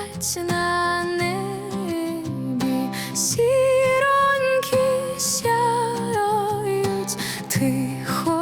летять на небі, сіроньки сяють тихо.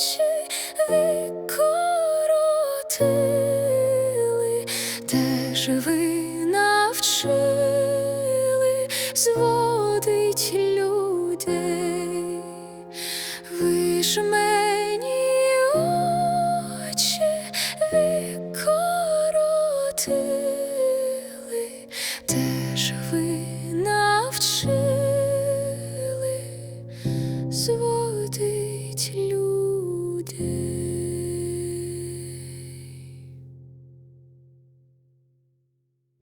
очі викоротили, теж ви навчили.